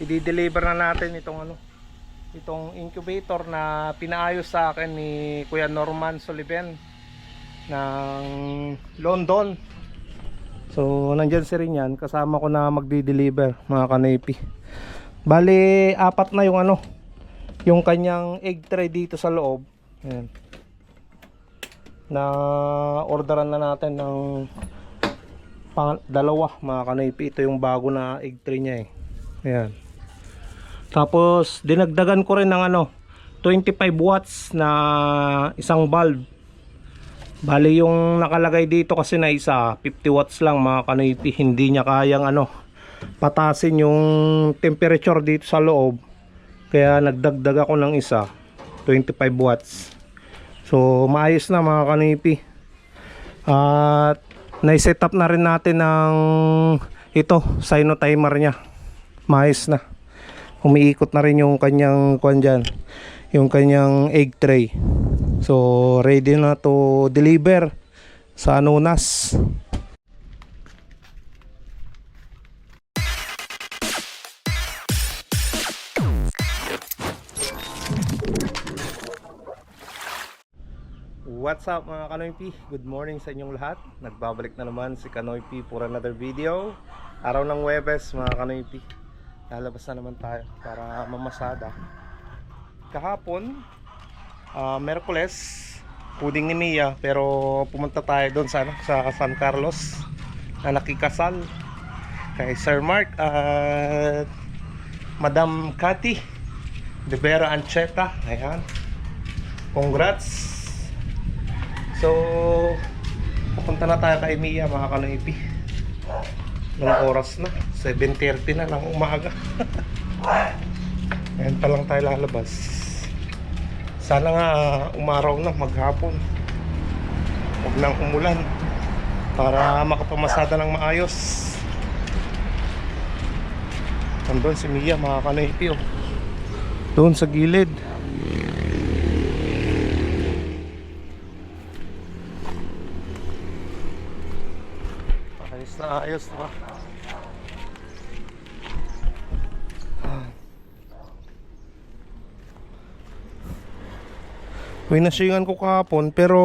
i-deliver na natin itong ano itong incubator na pinaayos sa akin ni Kuya Norman Sullivan ng London. So nandyan si Rinyan kasama ko na magdi-deliver mga kanepi. Bali apat na yung ano yung kanyang egg tray dito sa loob. Ayan. na orderan na natin ng pang, dalawa mga kanepi. Ito yung bago na egg tray niya eh. Ayan tapos dinagdagan ko rin ng ano 25 watts na isang bulb. Bali yung nakalagay dito kasi na isa 50 watts lang mga kanipi. Hindi niya kayang ano patasin yung temperature dito sa loob. Kaya nagdagdag ako ng isa 25 watts. So maayos na mga kanipi. At nai-set up na rin natin ng ito, sino timer niya. Maayos na umiikot na rin yung kanyang kwan dyan, yung kanyang egg tray. So ready na to deliver sa Anunas. What's up mga Kanoypi? Good morning sa inyong lahat. Nagbabalik na naman si Kanoypi for another video. Araw ng Webes mga Kanoypi lalabas na naman tayo para mamasada. Kahapon uh, Merkules puding ni Mia pero pumunta tayo doon sa, ano, sa San Carlos na nakikasal kay Sir Mark at Madam Cathy de Vera Ancheta. Ayan. Congrats. So pupunta na tayo kay Mia mga kanoipi Anong oras na? 7.30 na ng umaga. Ngayon pa lang tayo lalabas. Sana nga umaraw na maghapon. Huwag nang umulan. Para makapamasada ng maayos. Nandun si Mia mga kanaypi oh. Doon sa gilid. Ayos na ayos diba? Winashingan ko kahapon pero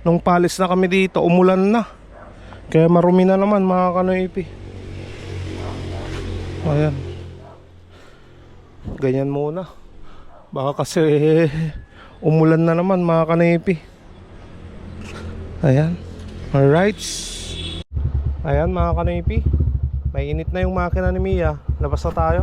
nung palis na kami dito umulan na. Kaya marumi na naman mga kanoipi. Ayan. Ganyan muna. Baka kasi umulan na naman mga kanoipi. Ayan. Alright. Ayan mga kanoipi. May init na yung makina ni Mia. Labas na tayo.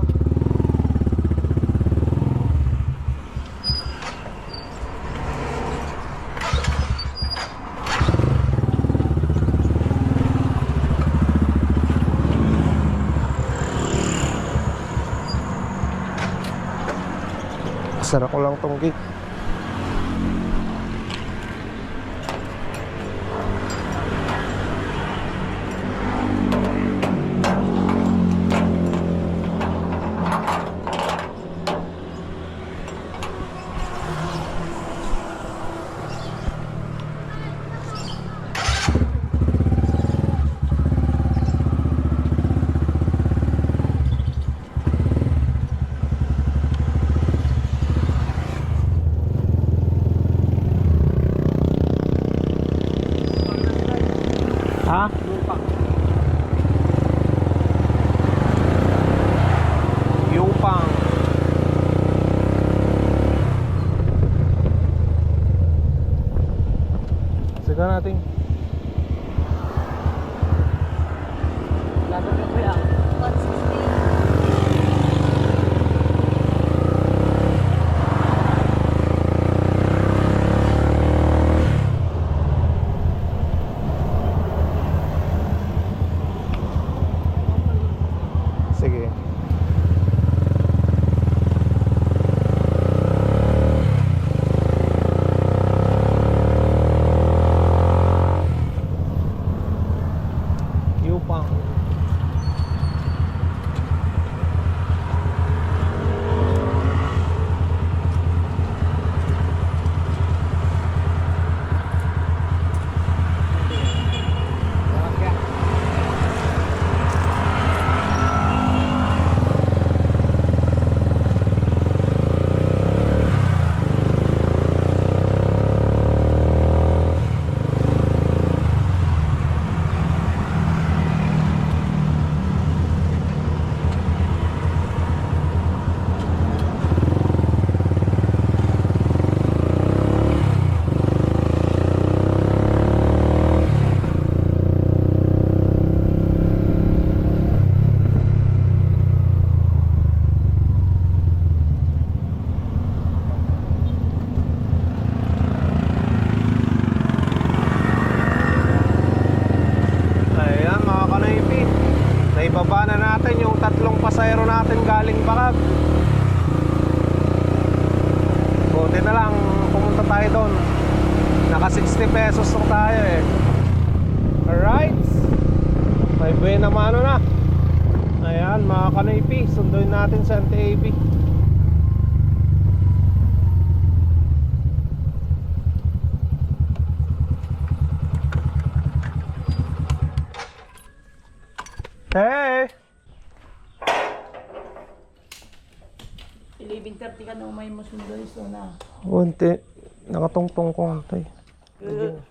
Sara ko lang tong gate. Mga kanoypi. Sunduin natin sa NTAB. Hey! 11.30 ka na umay mo sundo so na. Unti. Nakatungtong ko antay. Kung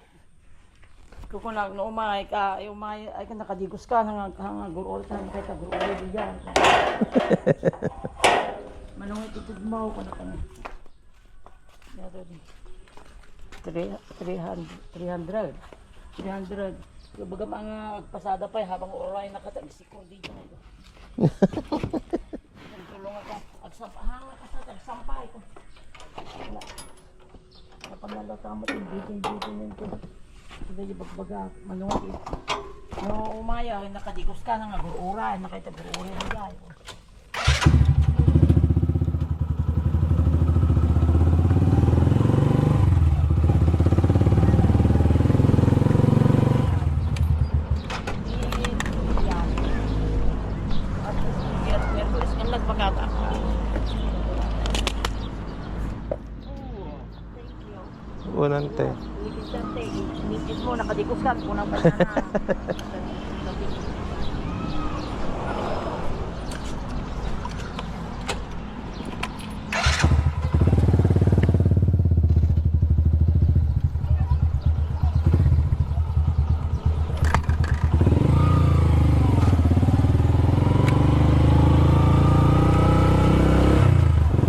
na no umay ka, ay umay ay ka nakadigos ka nang hang gurol ta kay ka gurol di diyan. Manungit itud mo ko na kami. Yado di. 300 300 300 Baga mga pasada pa eh, habang oray nakatagsikor di dyan. Tulungan ka. Agsampahan ka sa agsampay ko. Napanalo ka mo yung bitin-bitin nito. Hindi bagbaga, manungat eh. No, umaya, nakadikos ka na nga, gurura, nakita gurura na nagpagkata. Unante. Mikit mo, nakadikos ka, kunang pa na.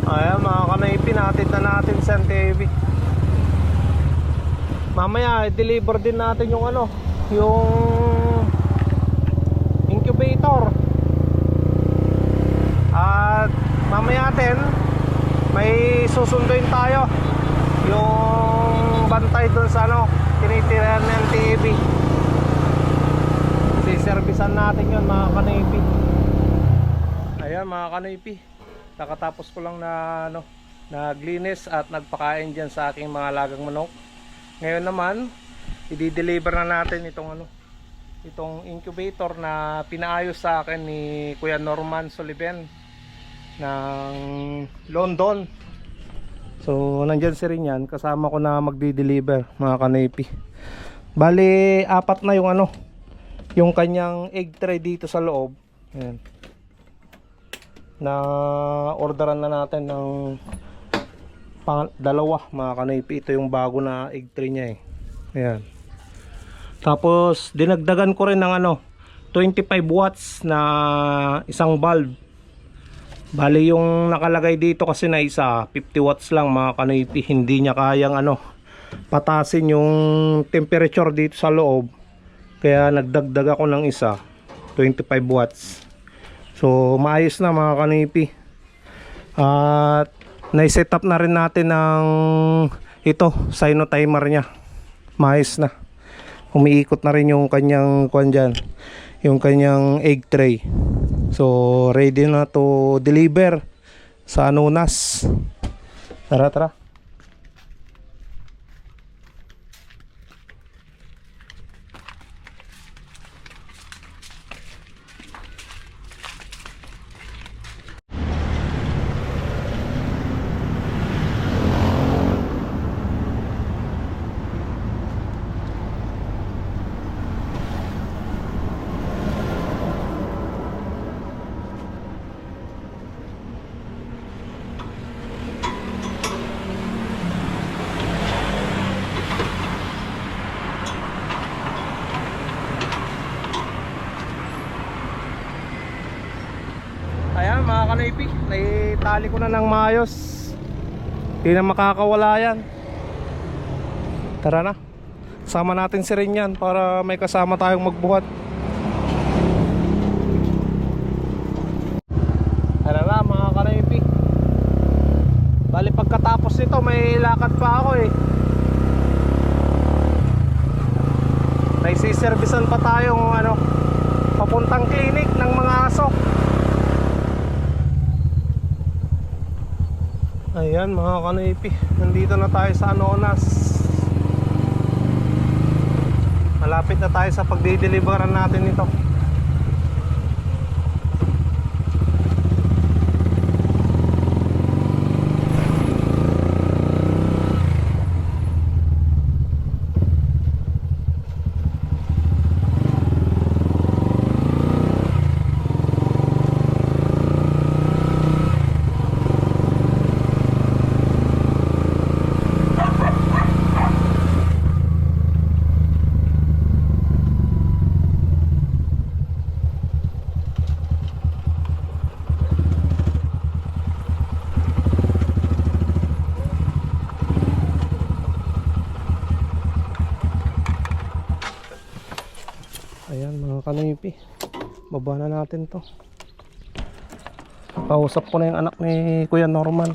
Ayan mga kanaypi, natin na natin sa NTV. Mamaya, i-deliver din natin yung ano, yung incubator. At mamaya din, may susunduin tayo. Yung bantay dun sa ano, tinitirahan ng TV. Siservisan natin yun mga kanaypi. Ayan mga kanaypi. Nakatapos ko lang na ano, naglinis at nagpakain diyan sa aking mga lagang manok. Ngayon naman, i-deliver na natin itong ano, itong incubator na pinaayos sa akin ni Kuya Norman Soliven ng London. So, nandyan si Rinyan, kasama ko na magdi-deliver mga kanepi. Bali, apat na yung ano, yung kanyang egg tray dito sa loob. Ayan na orderan na natin ng pang, dalawa mga kanaypi. Ito yung bago na egg tray niya eh. Ayan. Tapos dinagdagan ko rin ng ano 25 watts na isang bulb. Bali yung nakalagay dito kasi na isa 50 watts lang mga kanaypi. Hindi niya kayang ano patasin yung temperature dito sa loob. Kaya nagdagdag ako ng isa 25 watts. So maayos na mga kanipi. At nai-set up na rin natin ng ito, sino timer niya. Maayos na. Umiikot na rin yung kanyang kwan dyan, yung kanyang egg tray. So ready na to deliver sa Anunas. Tara tara. Ayan mga naitali ko na ng maayos. Hindi na makakawala yan. Tara na. Sama natin si Rinyan para may kasama tayong magbuhat. Tara na mga kanaypi. Bali pagkatapos nito may lakad pa ako eh. Naisiservisan pa tayong ano, papuntang clinic ng mga aso. Ayan mga kanipi, nandito na tayo sa Anonas. Malapit na tayo sa pagdideliveran natin ito. Ayan mga kanipi, baba na natin to. Kausap ko na yung anak ni Kuya Norman.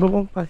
Bubong pa.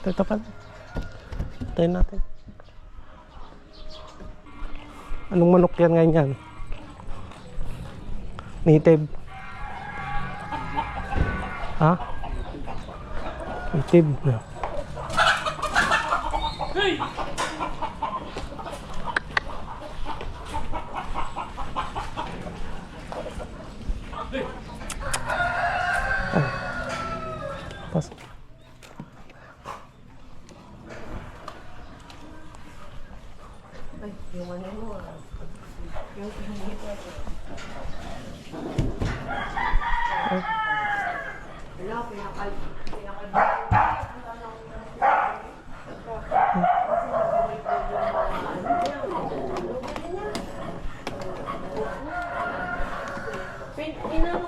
Ito pa. Tayo natin. Anong manok yan ngayon yan? Native. Ha? Native. Ay.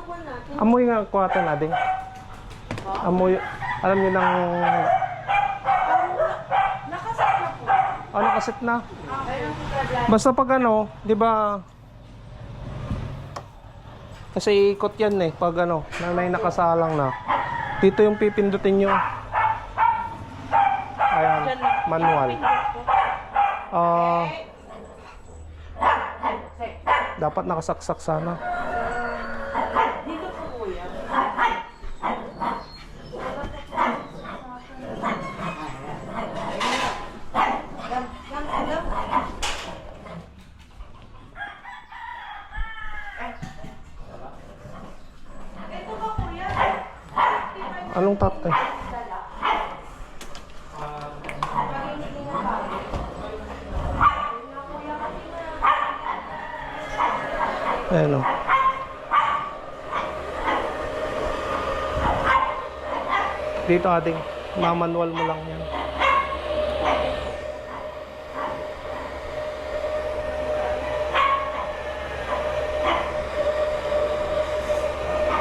Ko natin. Amoy nga kuwata natin. Amoy, alam niyo nang, Nakasap na po. ano kasit na? Po Basta pag ano, di ba, kasi ikot yan eh, pag ano, nanay nakasalang na. Dito yung pipindutin nyo. Ayan, manual. Ah, dapat nakasaksak sana. Ayan o. Dito ating mamanual mo lang yan.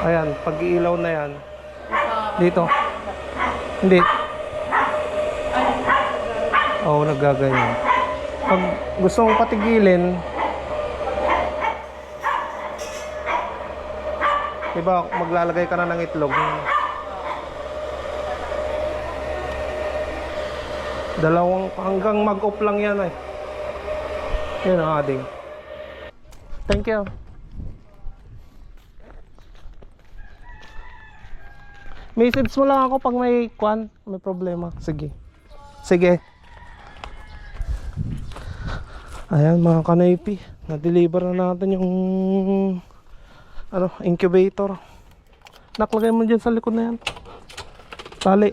Ayan, pag ilaw na yan. Dito. Hindi. Oo, naggaganyan. Pag gusto mong patigilin, di ba maglalagay ka na ng itlog. Dalawang hanggang mag-off lang yan eh. Yan ang ading. Thank you. Message mo lang ako pag may kwan, may problema. Sige. Sige. Ayan mga kanaypi, na-deliver na natin yung ano, incubator. Naklagay mo dyan sa likod na yan. Tali.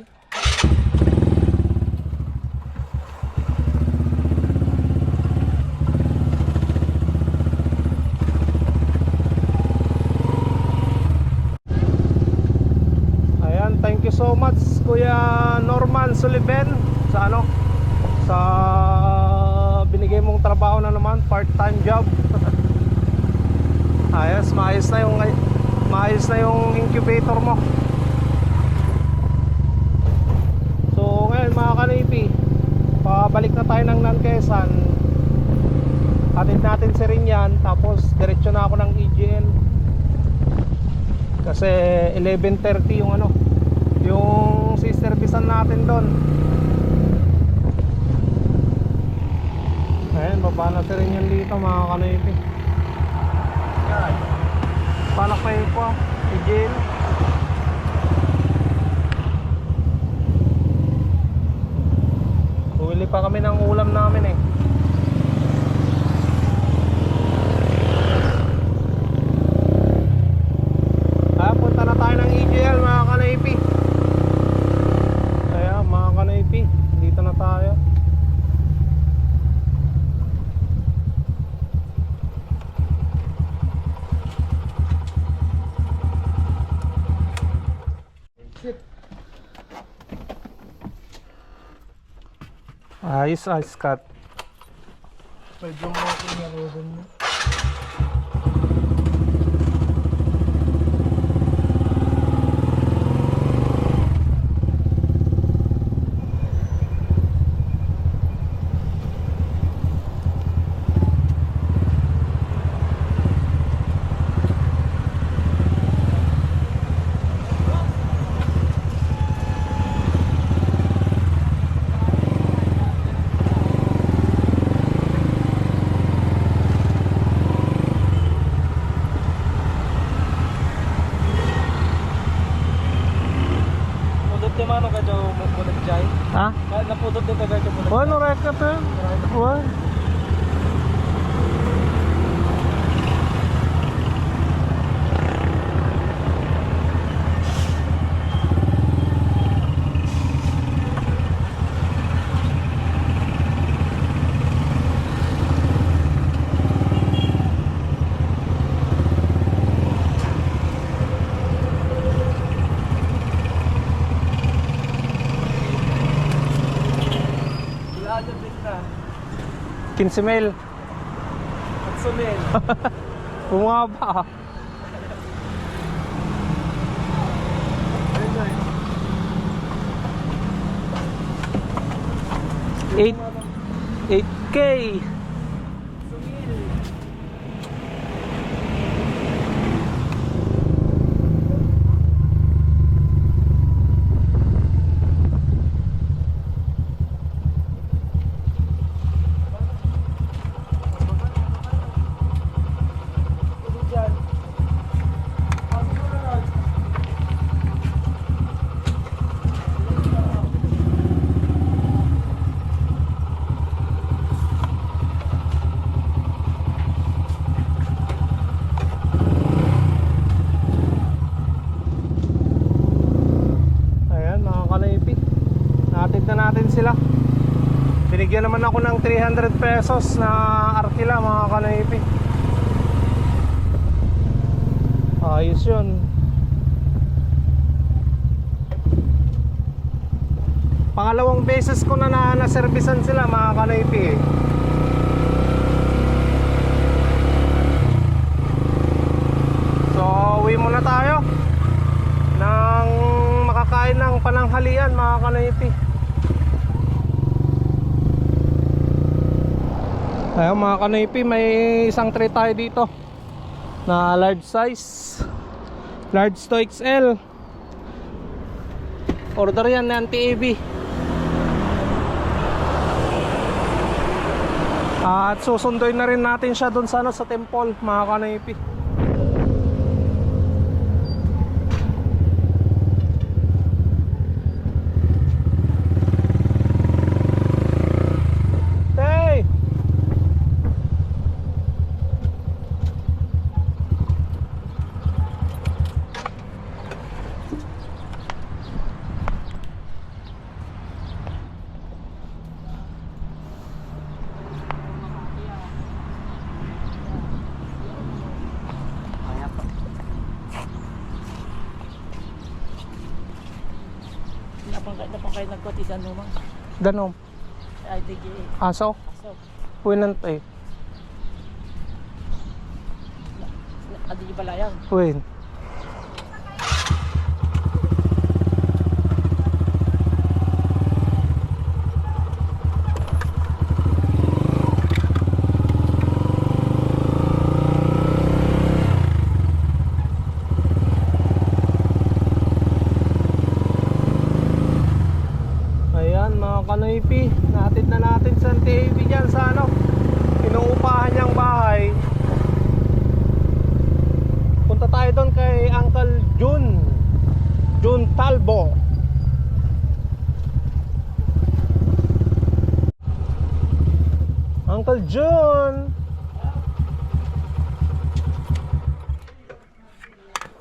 Ayan, thank you so much Kuya Norman Sullivan. Incubator mo. So ngayon mga kanipi pabalik na tayo ng Nanquesan hatid natin si Rinyan tapos diretso na ako ng EGL kasi 11.30 yung ano yung siservisan natin doon. Ayun baba na si Rinyan dito mga kanipi panak pa yun po EGL Bumili pa kami ng ulam namin eh Ah, punta na tayo ng EGL mga kanaypi. Kaya mga kanaypi, dito na tayo. Ayos, ayos cut. Medyo mo ako mo. Pudot ni Mano ka daw mulat jay. Ha? Napudot ni taga daw mulat. Ano record eh? What? Wala dyan din na. 15 mil. At sumil. Bumaba. Eight, 8K. Ayan mga kanaypi. Natid na natin sila. Binigyan naman ako ng 300 pesos na arkila mga kanaypi. Ayos yun. Pangalawang beses ko na na naservisan sila mga kanaypi eh. So, uwi muna tayo nang makakain ng pananghalian mga kanaypi. Ayun mga kanaypi, may isang tray tayo dito na large size. Large to XL. Order yan ng TAB. At susunduin na rin natin siya doon sa, ano, sa temple mga kanaypi. Hey! kayo nagkotisan mo mang. Danom. Ay, di gi. Aso. So, Winan eh. adi gi balayan. Win. Ayan mga kanoypi, natid na natin sa TV dyan sa ano, inuupahan niyang bahay. Punta tayo doon kay Uncle Jun. Jun Talbo. Uncle Jun.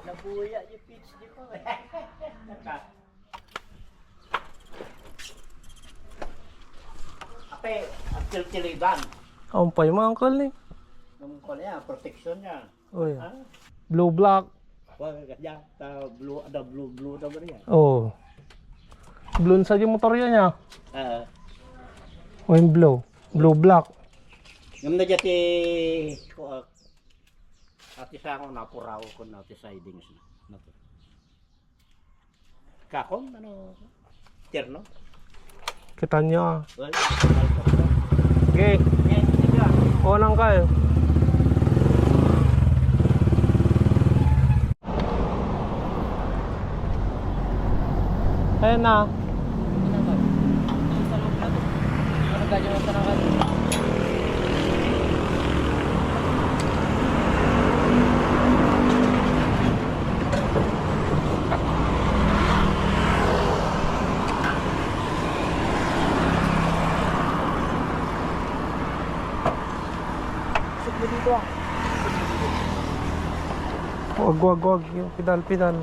Nabuya yung pitch di pa. Ape, ang tiltilidan. Ampay mo uncle ni. Nung ko niya, protection niya. Uy. Ah, Blue black. wag kanya, ta blue, ada blue blue ba niya? Oh. Blue sa yung motor yan niya. Ah, O yung blue. Blue black. ngam na jati ko ah, ati sa ako napuraw ko na ati sidings na. Kakon ano? Terno? Kita ah. Well, Okay. Unang kayo. Ayan na. Sa loob na to. Ano ganyan mo tanangan? Sugbo dito ah. Wag, wag, wag. Yung pedal, pedal.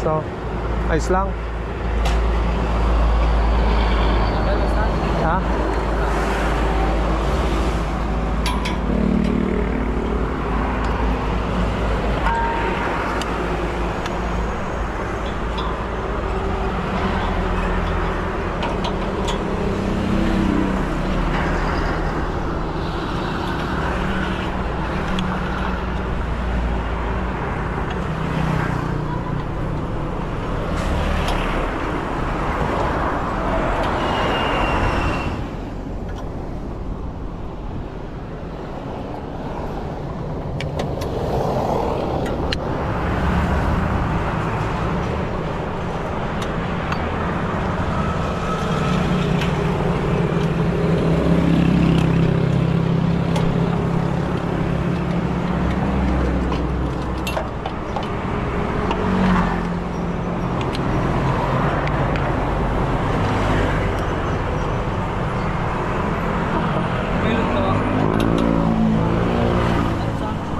So, ayos lang. Ha?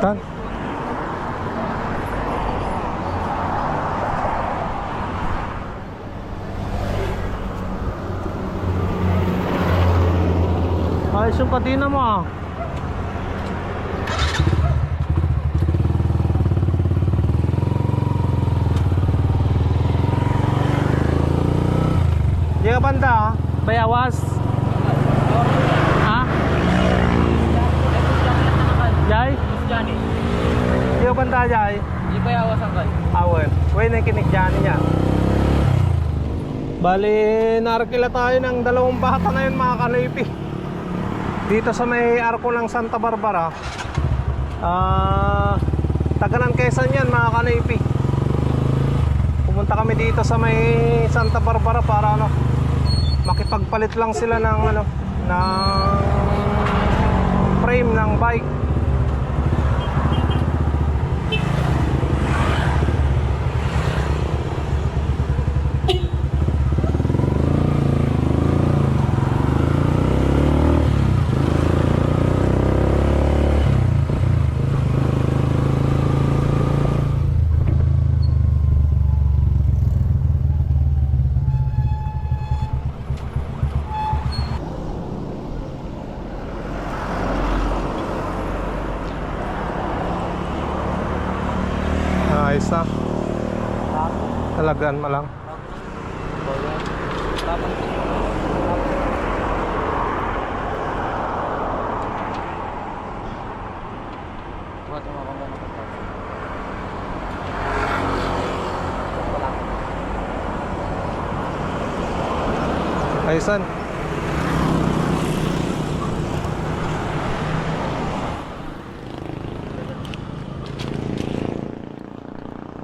Tan? Ayos yung patina mo ah. Di ka banda ah. Bayawas. Ha? Jai? Johnny, Di ka banda Jai? di ba yawas ang kan? Awen. Uy, na kinigyan niya. Bali, narakila tayo ng dalawang bata na yun mga kanipi. Dito sa may arko ng Santa Barbara. Ah, Taganan Quezon yan mga kanipi. Pumunta kami dito sa may Santa Barbara para ano, makipagpalit lang sila ng ano, ng frame ng bike.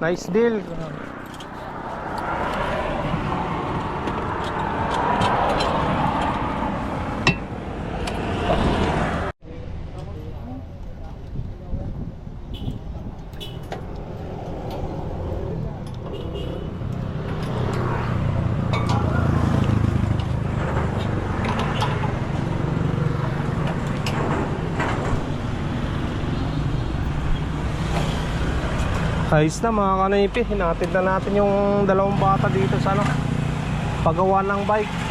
Nice deal. Ayos na mga kanipi, hinatid na natin yung dalawang bata dito sa ano, pagawa ng bike.